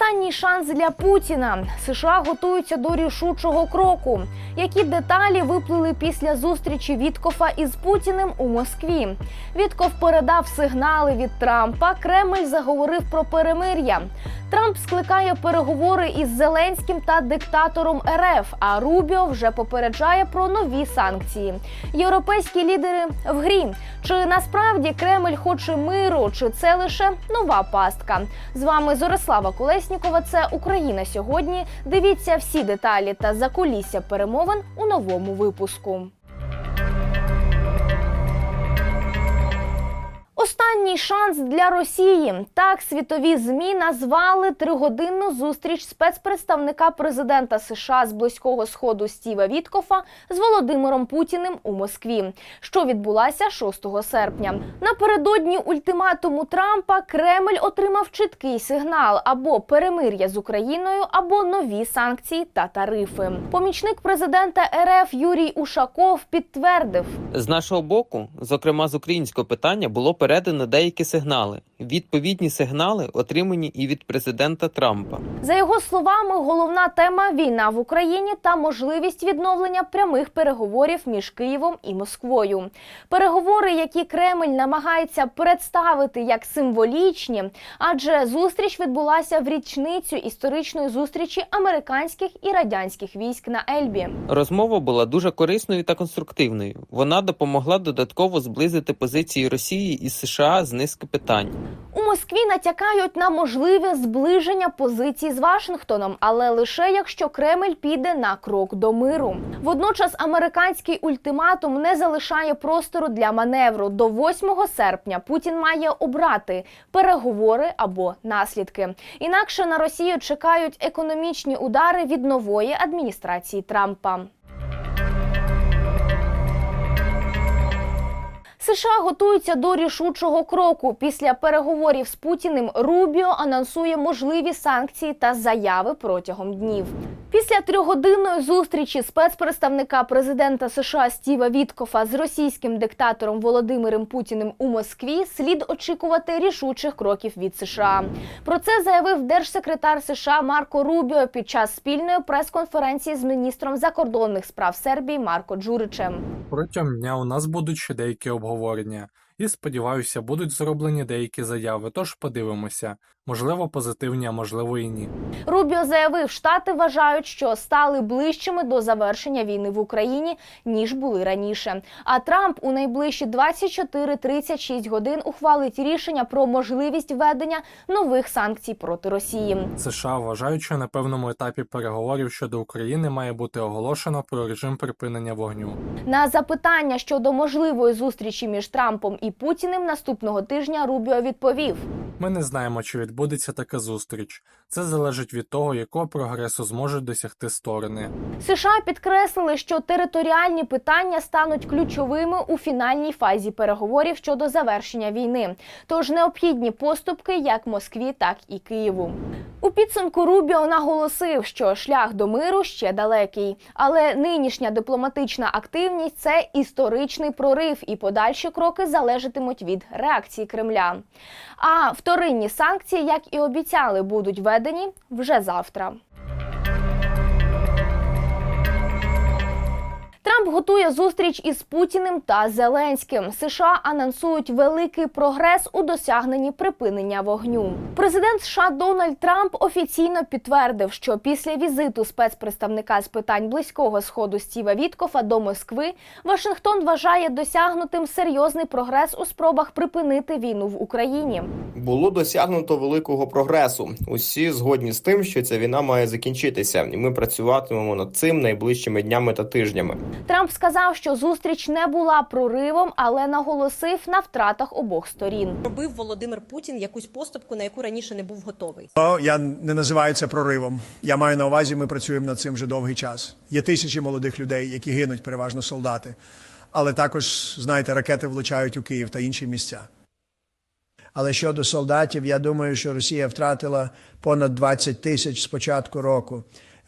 Останній шанс для Путіна. США готуються до рішучого кроку. Які деталі виплили після зустрічі Віткофа із Путіним у Москві? Вітков передав сигнали від Трампа. Кремль заговорив про перемир'я. Трамп скликає переговори із Зеленським та диктатором РФ. А Рубіо вже попереджає про нові санкції. Європейські лідери в грі. Чи насправді Кремль хоче миру, чи це лише нова пастка? З вами Зорислава Колеснікова. Це Україна сьогодні. Дивіться всі деталі та закулісся перемовин у новому випуску. Останній шанс для Росії. Так світові змі назвали тригодинну зустріч спецпредставника президента США з близького сходу Стіва Віткофа з Володимиром Путіним у Москві, що відбулася 6 серпня. Напередодні ультиматуму Трампа Кремль отримав чіткий сигнал або перемир'я з Україною, або нові санкції та тарифи. Помічник президента РФ Юрій Ушаков підтвердив. З нашого боку, зокрема з українського питання, було передано деякі сигнали. Відповідні сигнали отримані і від президента Трампа. За його словами, головна тема війна в Україні та можливість відновлення прямих переговорів між Києвом і Москвою. Переговори, які Кремль намагається представити як символічні, адже зустріч відбулася в річницю історичної зустрічі американських і радянських військ на Ельбі. Розмова була дуже корисною та конструктивною. Вона допомогла додатково зблизити позиції Росії і США з низки питань. У Москві натякають на можливе зближення позицій з Вашингтоном, але лише якщо Кремль піде на крок до миру. Водночас американський ультиматум не залишає простору для маневру. До 8 серпня Путін має обрати переговори або наслідки. Інакше на Росію чекають економічні удари від нової адміністрації Трампа. США готуються до рішучого кроку. Після переговорів з Путіним Рубіо анонсує можливі санкції та заяви протягом днів. Після трьохгодинної зустрічі спецпредставника президента США Стіва Віткофа з російським диктатором Володимиром Путіним у Москві слід очікувати рішучих кроків від США. Про це заявив держсекретар США Марко Рубіо під час спільної прес-конференції з міністром закордонних справ Сербії Марко Джуричем. Протягом дня у нас будуть ще деякі обговорення, обговорення і сподіваюся, будуть зроблені деякі заяви. Тож подивимося, можливо, позитивні, а можливо і ні. Рубіо заявив, штати вважають, що стали ближчими до завершення війни в Україні ніж були раніше. А Трамп у найближчі 24-36 годин ухвалить рішення про можливість введення нових санкцій проти Росії. США вважають, що на певному етапі переговорів щодо України має бути оголошено про режим припинення вогню. На запитання щодо можливої зустрічі між Трампом і Путіним наступного тижня Рубіо відповів. Ми не знаємо, чи відбудеться така зустріч. Це залежить від того, якого прогресу зможуть досягти сторони. США підкреслили, що територіальні питання стануть ключовими у фінальній фазі переговорів щодо завершення війни. Тож необхідні поступки як Москві, так і Києву. У підсумку Рубіо наголосив, що шлях до миру ще далекий, але нинішня дипломатична активність це історичний прорив, і подальші кроки залежатимуть від реакції Кремля. А вторинні санкції, як і обіцяли, будуть введені вже завтра. Трамп готує зустріч із Путіним та Зеленським. США анонсують великий прогрес у досягненні припинення вогню. Президент США Дональд Трамп офіційно підтвердив, що після візиту спецпредставника з питань близького сходу Стіва Віткофа до Москви Вашингтон вважає досягнутим серйозний прогрес у спробах припинити війну в Україні. Було досягнуто великого прогресу. Усі згодні з тим, що ця війна має закінчитися, і ми працюватимемо над цим найближчими днями та тижнями. Трамп сказав, що зустріч не була проривом, але наголосив на втратах обох сторін. робив Володимир Путін якусь поступку, на яку раніше не був готовий. Ну, Я не називаю це проривом. Я маю на увазі, ми працюємо над цим вже довгий час. Є тисячі молодих людей, які гинуть, переважно солдати. Але також, знаєте, ракети влучають у Київ та інші місця. Але щодо солдатів, я думаю, що Росія втратила понад 20 тисяч з початку року.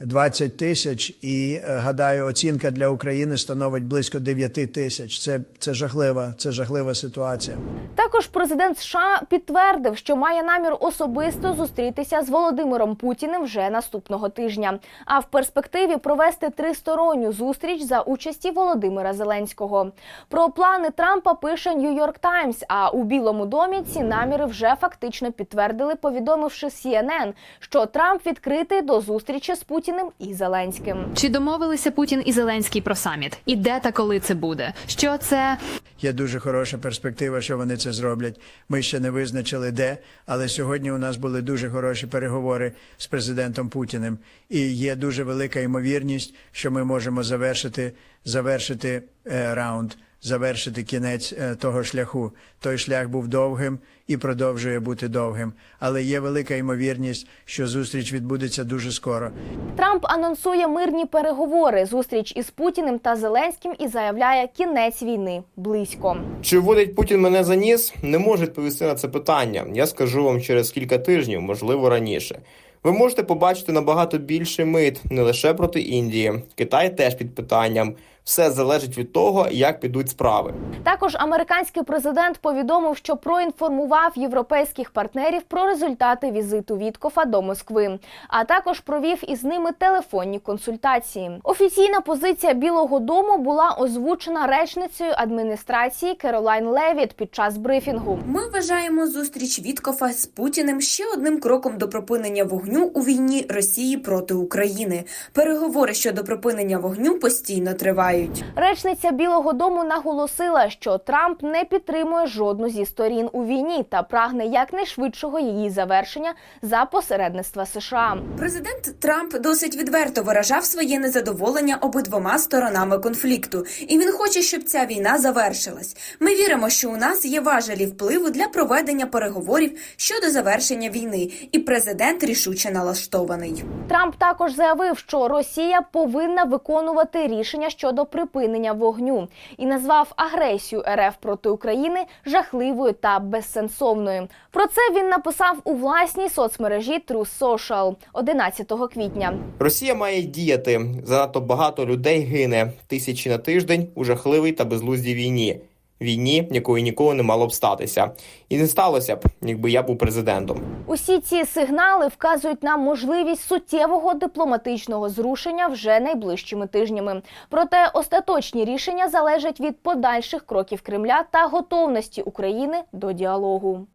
20 тисяч, і е, гадаю, оцінка для України становить близько 9 тисяч. Це, це жахлива, це жахлива ситуація. Також президент США підтвердив, що має намір особисто зустрітися з Володимиром Путіним вже наступного тижня, а в перспективі провести тристоронню зустріч за участі Володимира Зеленського. Про плани Трампа пише Нью-Йорк Таймс. А у Білому домі ці наміри вже фактично підтвердили, повідомивши CNN, що Трамп відкритий до зустрічі з Путіним і Зеленським. Чи домовилися Путін і Зеленський про саміт? І де та коли це буде? Що це Є дуже хороша перспектива, що вони це зроблять. Ми ще не визначили де, але сьогодні у нас були дуже хороші переговори з президентом Путіним. І є дуже велика ймовірність, що ми можемо завершити, завершити е, раунд, завершити кінець е, того шляху. Той шлях був довгим і продовжує бути довгим. Але є велика ймовірність, що зустріч відбудеться дуже скоро. Трамп анонсує мирні переговори, зустріч із Путіним та Зеленським і заявляє кінець війни близько. Чи вводить Путін мене за ніс? Не можу відповісти на це питання. Я скажу вам через кілька тижнів, можливо, раніше. Ви можете побачити набагато більше мит не лише проти Індії. Китай теж під питанням. Все залежить від того, як підуть справи. Також американський президент повідомив, що проінформував європейських партнерів про результати візиту Віткофа до Москви, а також провів із ними телефонні консультації. Офіційна позиція Білого Дому була озвучена речницею адміністрації Керолайн Левіт під час брифінгу. Ми вважаємо зустріч Віткофа з Путіним ще одним кроком до припинення вогню у війні Росії проти України. Переговори щодо припинення вогню постійно тривають. Речниця Білого Дому наголосила, що Трамп не підтримує жодну зі сторін у війні та прагне якнайшвидшого її завершення за посередництва США. Президент Трамп досить відверто виражав своє незадоволення обидвома сторонами конфлікту, і він хоче, щоб ця війна завершилась. Ми віримо, що у нас є важелі впливу для проведення переговорів щодо завершення війни, і президент рішуче налаштований. Трамп також заявив, що Росія повинна виконувати рішення щодо припинення вогню і назвав агресію РФ проти України жахливою та безсенсовною. Про це він написав у власній соцмережі True Social 11 квітня. Росія має діяти. Занадто багато людей гине тисячі на тиждень у жахливій та безлуздій війні. Війні, якої ніколи не мало б статися, і не сталося б, якби я був президентом. Усі ці сигнали вказують на можливість суттєвого дипломатичного зрушення вже найближчими тижнями. Проте остаточні рішення залежать від подальших кроків Кремля та готовності України до діалогу.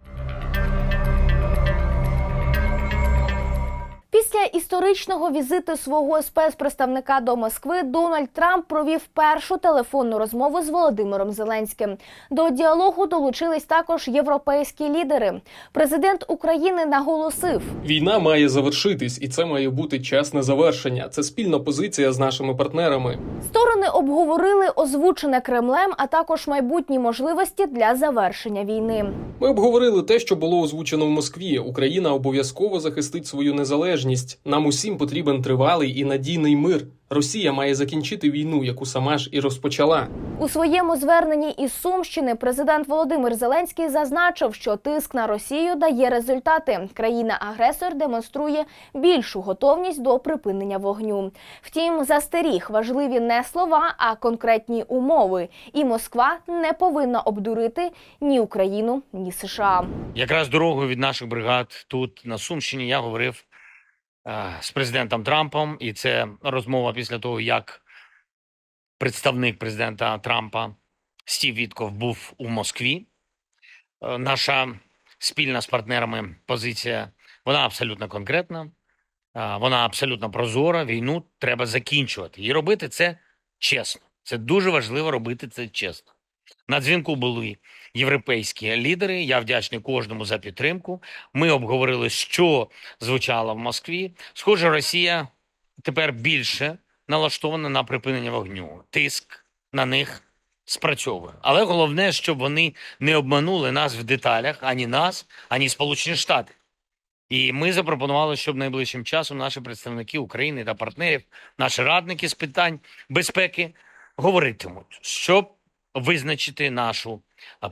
Після історичного візиту свого спецпредставника до Москви Дональд Трамп провів першу телефонну розмову з Володимиром Зеленським. До діалогу долучились також європейські лідери. Президент України наголосив, Війна має завершитись, і це має бути чесне завершення. Це спільна позиція з нашими партнерами. сторони обговорили озвучене Кремлем, а також майбутні можливості для завершення війни. Ми обговорили те, що було озвучено в Москві. Україна обов'язково захистить свою незалежність. Нам усім потрібен тривалий і надійний мир. Росія має закінчити війну, яку сама ж і розпочала. У своєму зверненні із Сумщини президент Володимир Зеленський зазначив, що тиск на Росію дає результати. Країна-агресор демонструє більшу готовність до припинення вогню. Втім, застеріг важливі не слова, а конкретні умови. І Москва не повинна обдурити ні Україну, ні США. Якраз дорогою від наших бригад тут на Сумщині я говорив з президентом Трампом, і це розмова після того, як представник президента Трампа Стів Вітков був у Москві. Е, наша спільна з партнерами позиція вона абсолютно конкретна, е, вона абсолютно прозора. Війну треба закінчувати і робити це чесно. Це дуже важливо робити це чесно. На дзвінку були європейські лідери. Я вдячний кожному за підтримку. Ми обговорили, що звучало в Москві. Схоже, Росія тепер більше налаштована на припинення вогню. Тиск на них спрацьовує. Але головне, щоб вони не обманули нас в деталях ані нас, ані Сполучені Штати. І ми запропонували, щоб найближчим часом наші представники України та партнерів, наші радники з питань безпеки говоритимуть, щоб визначити нашу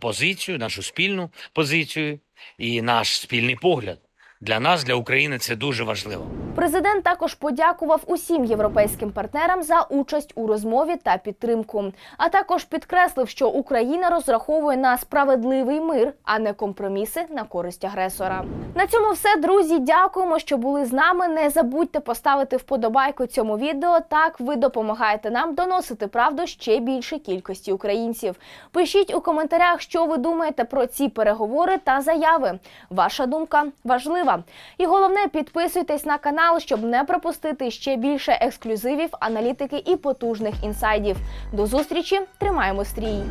позицію, нашу спільну позицію і наш спільний погляд. Для нас, для України, це дуже важливо. Президент також подякував усім європейським партнерам за участь у розмові та підтримку. А також підкреслив, що Україна розраховує на справедливий мир, а не компроміси на користь агресора. На цьому все, друзі. Дякуємо, що були з нами. Не забудьте поставити вподобайку цьому відео. Так ви допомагаєте нам доносити правду ще більшій кількості українців. Пишіть у коментарях, що ви думаєте про ці переговори та заяви. Ваша думка важлива. І головне, підписуйтесь на канал, щоб не пропустити ще більше ексклюзивів, аналітики і потужних інсайдів. До зустрічі, тримаємо стрій!